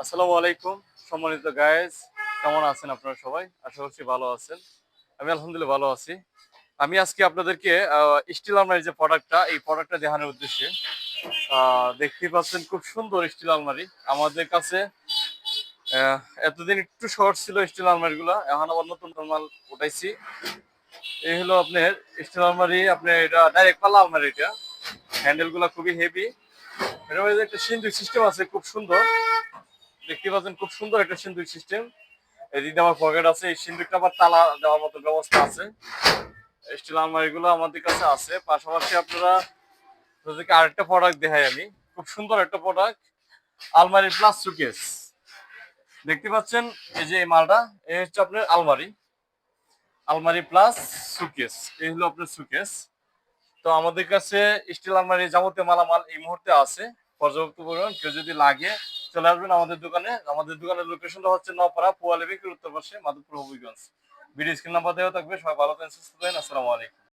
আসসালামু আলাইকুম সম্মানিত গায়েজ কেমন আছেন আপনারা সবাই? আশা করছি ভালো আছেন। আমি আলহামদুলিল্লাহ ভালো আছি। আমি আজকে আপনাদেরকে স্টিল আলমারি যে প্রোডাক্টটা এই প্রোডাক্টটা দেখানোর উদ্দেশ্যে আহ, দেখতেই পাচ্ছেন খুব সুন্দর স্টিল আলমারি আমাদের কাছে এতদিন একটু শর্ট ছিল স্টিল আলমারিগুলো এখন আবার নতুন মাল উঠাইছি। এই হলো আপনার স্টিল আলমারি আপনার এটা ডাইরেক্ট পাল্লা আলমারি এটা। হ্যান্ডেলগুলো খুবই হেভি একটা সিন্দুক সিস্টেম আছে খুব সুন্দর। দেখতে পাচ্ছেন খুব সুন্দর একটা সিন্দুক সিস্টেম এদিকে আমার পকেট আছে, এই সিন্দুকটা আবার তালা দেওয়ার মতো ব্যবস্থা আছে। স্টিল আলমারিগুলো আমাদের কাছে আছে। পাশাপাশি আপনারা আরেকটা প্রোডাক্ট দেখাই আমি, খুব সুন্দর একটা প্রোডাক্ট আলমারি প্লাস সুকেস দেখতে পাচ্ছেন এই যে এই মালটা, এই হচ্ছে আপনার আলমারি। আলমারি প্লাস সুকেস এই হলো আপনার সুকেস তো আমাদের কাছে স্টিল আলমারি যাবতীয় মালামাল এই মুহূর্তে আছে। পর্যাপ্ত পরিমাণ, কেউ যদি লাগে চলে আসবেন আমাদের দোকানে। আমাদের দোকানের লোকেশনটা হচ্ছে নপাড়া পোয়ালি বিক্রির উত্তর পাশে Madhabpur Habiganj. Video screen number দেওয়া থাকবে, সবাই ভালো থাকেন সুস্থ থাকেন আসসালামু আলাইকুম।